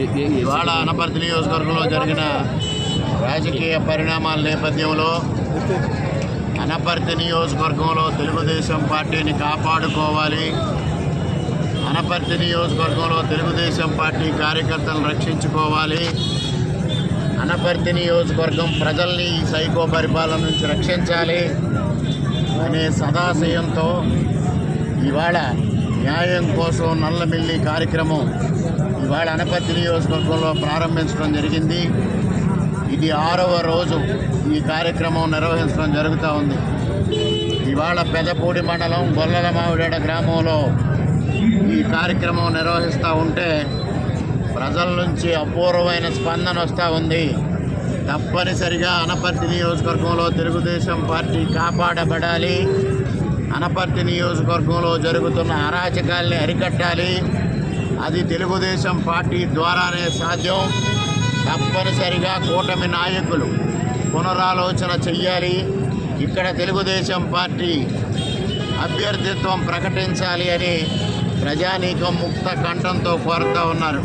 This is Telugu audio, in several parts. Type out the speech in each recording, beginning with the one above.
ఇవాళ అనపర్తి నియోజకవర్గంలో జరిగిన రాజకీయ పరిణామాల నేపథ్యంలో అనపర్తి నియోజకవర్గంలో తెలుగుదేశం పార్టీని కాపాడుకోవాలి. అనపర్తి నియోజకవర్గంలో తెలుగుదేశం పార్టీ కార్యకర్తలను రక్షించుకోవాలి. అనపర్తి నియోజకవర్గం ప్రజల్ని ఈ సైకో పరిపాలన నుంచి రక్షించాలి అనే సదాశయంతో ఇవాళ న్యాయం కోసం నల్లమిల్లి కార్యక్రమం ఇవాళ అనపర్తి నియోజకవర్గంలో ప్రారంభించడం జరిగింది. ఇది ఆరవ రోజు ఈ కార్యక్రమం నిర్వహించడం జరుగుతూ ఉంది. ఇవాళ పెదపూడి మండలం గొల్లల మావిడేడ గ్రామంలో ఈ కార్యక్రమం నిర్వహిస్తూ ఉంటే ప్రజల నుంచి అపూర్వమైన స్పందన వస్తూ ఉంది. తప్పనిసరిగా అనపర్తి నియోజకవర్గంలో తెలుగుదేశం పార్టీ కాపాడబడాలి. అనపర్తి నియోజకవర్గంలో జరుగుతున్న అరాచకాల్ని అరికట్టాలి. అది తెలుగుదేశం పార్టీ ద్వారానే సాధ్యం. తప్పనిసరిగా కూటమి నాయకులు పునరాలోచన చెయ్యాలి. ఇక్కడ తెలుగుదేశం పార్టీ అభ్యర్థిత్వం ప్రకటించాలి అని ప్రజానీకం ముక్త కంఠంతో కోరుతూ ఉన్నారు.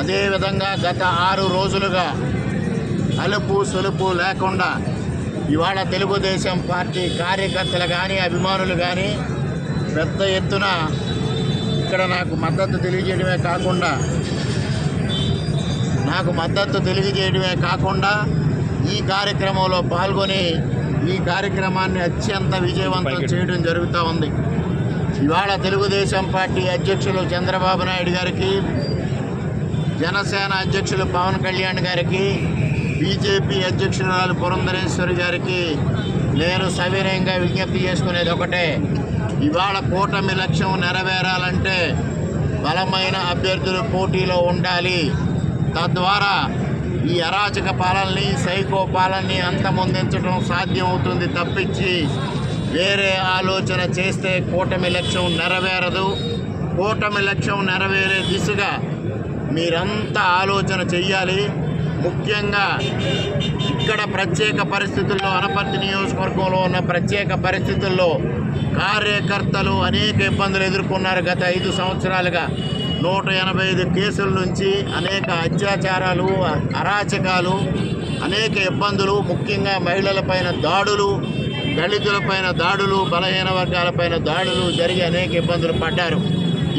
అదేవిధంగా గత ఆరు రోజులుగా అలుపు సులుపు లేకుండా ఇవాళ తెలుగుదేశం పార్టీ కార్యకర్తలు కానీ అభిమానులు కానీ పెద్ద ఎత్తున ఇక్కడ నాకు మద్దతు తెలియజేయడమే కాకుండా నాకు మద్దతు తెలియజేయడమే కాకుండా ఈ కార్యక్రమంలో పాల్గొని ఈ కార్యక్రమాన్ని అత్యంత విజయవంతం చేయడం జరుగుతూ ఉంది. ఇవాళ తెలుగుదేశం పార్టీ అధ్యక్షులు చంద్రబాబు నాయుడు గారికి జనసేన అధ్యక్షులు పవన్ కళ్యాణ్ గారికి బీజేపీ అధ్యక్షురాలు పురంధరేశ్వరి గారికి నేను సవినయంగా విజ్ఞప్తి చేసుకునేది ఒకటే. ఇవాళ కూటమి లక్ష్యం నెరవేరాలంటే బలమైన అభ్యర్థులు పోటీలో ఉండాలి. తద్వారా ఈ అరాచక పాలనని సైకో పాలనని అంతమొందించడం సాధ్యం అవుతుంది తప్పించి వేరే ఆలోచన చేస్తే కూటమి లక్ష్యం నెరవేరదు. కూటమి లక్ష్యం నెరవేరే దిశగా మీరంతా ఆలోచన చెయ్యాలి. ముఖ్యంగా ఇక్కడ ప్రత్యేక పరిస్థితుల్లో అనపర్తి నియోజకవర్గంలో ఉన్న ప్రత్యేక పరిస్థితుల్లో కార్యకర్తలు అనేక ఇబ్బందులు ఎదుర్కొన్నారు గత ఐదు సంవత్సరాలుగా. నూట ఎనభై ఐదు కేసుల నుంచి అనేక అత్యాచారాలు అరాచకాలు అనేక ఇబ్బందులు ముఖ్యంగా మహిళలపైన దాడులు దళితులపైన దాడులు బలహీన వర్గాలపైన దాడులు జరిగి అనేక ఇబ్బందులు పడ్డారు.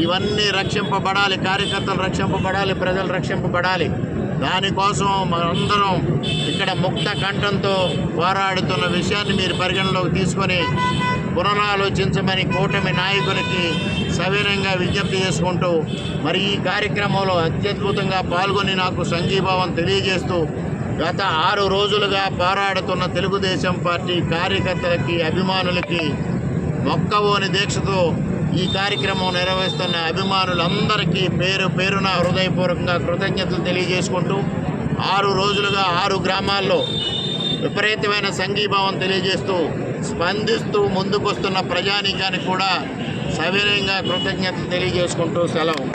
ఇవన్నీ రక్షింపబడాలి కార్యకర్తలు రక్షింపబడాలి ప్రజలు రక్షింపబడాలి. దానికోసం మనందరం ఇక్కడ ముక్త కంఠంతో పోరాడుతున్న విషయాన్ని మీరు పరిగణలోకి తీసుకొని పునరాలోచించమని కూటమి నాయకునికి సవినంగా విజ్ఞప్తి చేసుకుంటూ మరి ఈ కార్యక్రమంలో అత్యద్భుతంగా పాల్గొని నాకు సంఘీభావం తెలియజేస్తూ గత ఆరు రోజులుగా పోరాడుతున్న తెలుగుదేశం పార్టీ కార్యకర్తలకి అభిమానులకి మొక్కవోని దీక్షతో ఈ కార్యక్రమం నిర్వహిస్తున్న అభిమానులందరికీ పేరు పేరున హృదయపూర్వకంగా కృతజ్ఞతలు తెలియజేసుకుంటూ ఆరు రోజులుగా ఆరు గ్రామాల్లో విపరీతమైన సంఘీభావం తెలియజేస్తూ స్పందిస్తూ ముందుకొస్తున్న ప్రజానీకానికి కూడా సవినయంగా కృతజ్ఞతలు తెలియజేసుకుంటూ సెలవు.